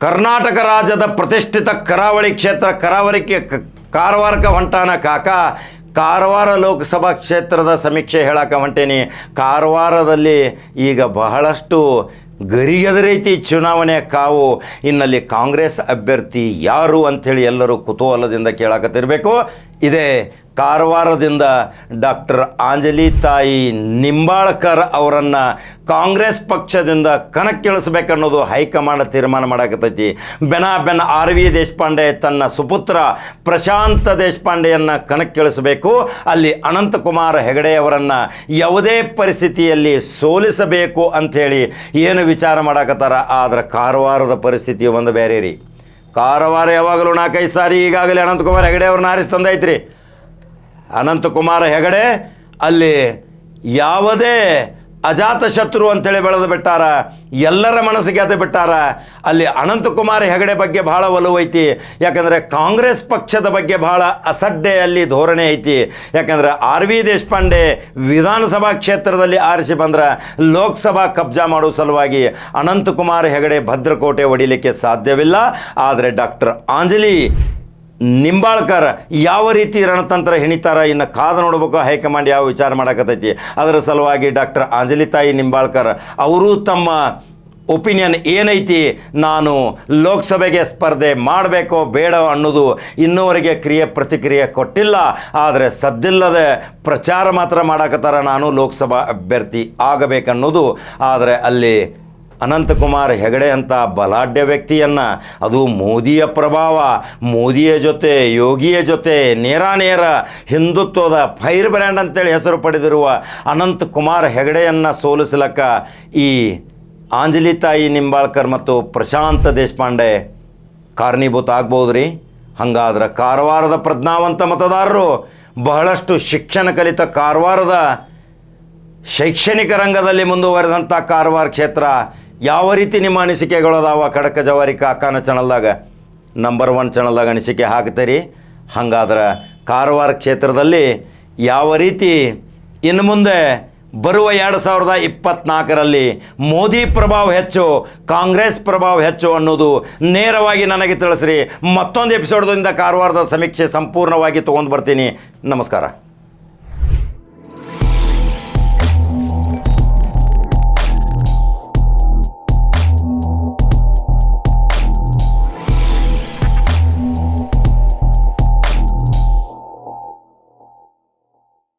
ಕರ್ನಾಟಕ ರಾಜ್ಯದ ಪ್ರತಿಷ್ಠಿತ ಕರಾವಳಿ ಕ್ಷೇತ್ರ ಕರಾವಳಿಕೆ ಕಾರವಾರಕ ಹೊಂಟಾನ ಕಾಕ. ಕಾರವಾರ ಲೋಕಸಭಾ ಕ್ಷೇತ್ರದ ಸಮೀಕ್ಷೆ ಹೇಳಕ ಹೊಂಟೇನಿ. ಕಾರವಾರದಲ್ಲಿ ಈಗ ಬಹಳಷ್ಟು ಗರಿಗೆದರೈತಿ ಚುನಾವಣೆ ಕಾವು. ಇನ್ನಲ್ಲಿ ಕಾಂಗ್ರೆಸ್ ಅಭ್ಯರ್ಥಿ ಯಾರು ಅಂಥೇಳಿ ಎಲ್ಲರೂ ಕುತೂಹಲದಿಂದ ಕೇಳಕತ್ತಿರಬೇಕು. ಇದೇ ಕಾರವಾರದಿಂದ ಡಾಕ್ಟರ್ ಆಂಜಲಿ ತಾಯಿ ನಿಂಬಾಳ್ಕರ್ ಅವರನ್ನು ಕಾಂಗ್ರೆಸ್ ಪಕ್ಷದಿಂದ ಕಣಕ್ಕಿಳಿಸ್ಬೇಕನ್ನೋದು ಹೈಕಮಾಂಡ್ ತೀರ್ಮಾನ ಮಾಡಕತ್ತೈತಿ. ಬೆನ ಬೆನ್ ಆರ್ ವಿ ದೇಶಪಾಂಡೆ ತನ್ನ ಸುಪುತ್ರ ಪ್ರಶಾಂತ ದೇಶಪಾಂಡೆಯನ್ನು ಕಣಕ್ಕಿಳಿಸಬೇಕು. ಅಲ್ಲಿ ಅನಂತಕುಮಾರ್ ಹೆಗಡೆಯವರನ್ನು ಯಾವುದೇ ಪರಿಸ್ಥಿತಿಯಲ್ಲಿ ಸೋಲಿಸಬೇಕು ಅಂಥೇಳಿ ಏನು ವಿಚಾರ ಮಾಡಕತ್ತಾರ? ಆದ್ರೆ ಕಾರವಾರದ ಪರಿಸ್ಥಿತಿ ಒಂದು ಬೇರೆ ರೀ. ಕಾರವಾರ ಯಾವಾಗಲೂ ನಾಲ್ಕೈದು ಸಾರಿ ಈಗಾಗಲೇ ಅನಂತಕುಮಾರ್ ಹೆಗಡೆ ಅವ್ರನ್ನ ಆರಿಸಿ ತಂದೈತ್ರಿ. ಅನಂತಕುಮಾರ ಹೆಗಡೆ ಅಲ್ಲಿ ಯಾವುದೇ ಅಜಾತ ಶತ್ರು ಅಂತೇಳಿ ಬೆಳೆದು ಬಿಟ್ಟಾರ, ಎಲ್ಲರ ಮನಸ್ಸಿಗೆ ಅದು ಬಿಟ್ಟಾರ, ಅಲ್ಲಿ ಅನಂತಕುಮಾರ್ ಹೆಗಡೆ ಬಗ್ಗೆ ಭಾಳ ಒಲವು ಐತಿ. ಯಾಕಂದರೆ ಕಾಂಗ್ರೆಸ್ ಪಕ್ಷದ ಬಗ್ಗೆ ಭಾಳ ಅಸಡ್ಡೆ ಅಲ್ಲಿ ಧೋರಣೆ ಐತಿ. ಯಾಕಂದರೆ ಆರ್ ವಿ ದೇಶಪಾಂಡೆ ವಿಧಾನಸಭಾ ಕ್ಷೇತ್ರದಲ್ಲಿ ಆರಿಸಿ ಬಂದ್ರೆ ಲೋಕಸಭಾ ಕಬ್ಜಾ ಮಾಡೋ ಸಲುವಾಗಿ ಅನಂತಕುಮಾರ್ ಹೆಗಡೆ ಭದ್ರಕೋಟೆ ಹೊಡಿಲಿಕ್ಕೆ ಸಾಧ್ಯವಿಲ್ಲ. ಆದರೆ ಡಾಕ್ಟರ್ ಆಂಜಲಿ ನಿಂಬಾಳ್ಕರ್ ಯಾವ ರೀತಿ ರಣತಂತ್ರ ಹೆಣಿತಾರ, ಇನ್ನು ಕಾದು ನೋಡ್ಬೇಕು, ಹೈಕಮಾಂಡ್ ಯಾವ ವಿಚಾರ ಮಾಡಕತ್ತೈತಿ. ಅದರ ಸಲುವಾಗಿ ಡಾಕ್ಟರ್ ಆಂಜಲಿ ತಾಯಿ ನಿಂಬಾಳ್ಕರ್ ಅವರು ತಮ್ಮ ಒಪಿನಿಯನ್ ಏನೈತಿ, ನಾನು ಲೋಕಸಭೆಗೆ ಸ್ಪರ್ಧೆ ಮಾಡಬೇಕೋ ಬೇಡೋ ಅನ್ನೋದು ಇನ್ನೂವರೆಗೆ ಕ್ರಿಯೆ ಪ್ರತಿಕ್ರಿಯೆ ಕೊಟ್ಟಿಲ್ಲ. ಆದರೆ ಸದ್ದಿಲ್ಲದೆ ಪ್ರಚಾರ ಮಾತ್ರ ಮಾಡಕತ್ತಾರ, ನಾನು ಲೋಕಸಭಾ ಅಭ್ಯರ್ಥಿ ಆಗಬೇಕನ್ನೋದು. ಆದರೆ ಅಲ್ಲಿ ಅನಂತಕುಮಾರ್ ಹೆಗಡೆ ಅಂತ ಬಲಾಢ್ಯ ವ್ಯಕ್ತಿಯನ್ನು, ಅದು ಮೋದಿಯ ಪ್ರಭಾವ, ಮೋದಿಯ ಜೊತೆ, ಯೋಗಿಯ ಜೊತೆ, ನೇರ ನೇರ ಹಿಂದುತ್ವದ ಫೈರ್ ಬ್ರ್ಯಾಂಡ್ ಅಂತೇಳಿ ಹೆಸರು ಪಡೆದಿರುವ ಅನಂತಕುಮಾರ್ ಹೆಗಡೆಯನ್ನು ಸೋಲಿಸಲಕ್ಕ ಈ ಆಂಜಲಿ ತಾಯಿ ನಿಂಬಾಳ್ಕರ್ ಮತ್ತು ಪ್ರಶಾಂತ್ ದೇಶಪಾಂಡೆ ಕಾರಣೀಭೂತ ಆಗ್ಬೋದು ರೀ ಹಂಗಾದ್ರೆ ಕಾರವಾರದ ಪ್ರಜ್ಞಾವಂತ ಮತದಾರರು, ಬಹಳಷ್ಟು ಶಿಕ್ಷಣ ಕಲಿತ ಕಾರವಾರದ ಶೈಕ್ಷಣಿಕ ರಂಗದಲ್ಲಿ ಮುಂದುವರೆದಂಥ ಕಾರವಾರ ಕ್ಷೇತ್ರ ಯಾವ ರೀತಿ ನಿಮ್ಮ ಅನಿಸಿಕೆಗಳು ಅದಾವ ಖಡಕ ಜವಾರಿ ಕಾಕಾನ ಚಾನಲ್ದಾಗ ನಂಬರ್ ಒನ್ ಚಾನಲ್ದಾಗ ಅನಿಸಿಕೆ ಹಾಕ್ತೀರಿ ಹಂಗಾದ್ರೆ ಕಾರವಾರ ಕ್ಷೇತ್ರದಲ್ಲಿ ಯಾವ ರೀತಿ ಇನ್ನು ಮುಂದೆ ಬರುವ ಎರಡು ಸಾವಿರದ ಇಪ್ಪತ್ನಾಲ್ಕರಲ್ಲಿ ಮೋದಿ ಪ್ರಭಾವ ಹೆಚ್ಚು, ಕಾಂಗ್ರೆಸ್ ಪ್ರಭಾವ ಹೆಚ್ಚು ಅನ್ನೋದು ನೇರವಾಗಿ ನನಗೆ ತಿಳಿಸ್ರಿ. ಮತ್ತೊಂದು ಎಪಿಸೋಡ್ದಿಂದ ಕಾರವಾರದ ಸಮೀಕ್ಷೆ ಸಂಪೂರ್ಣವಾಗಿ ತೊಗೊಂಡು ಬರ್ತೀನಿ. ನಮಸ್ಕಾರ.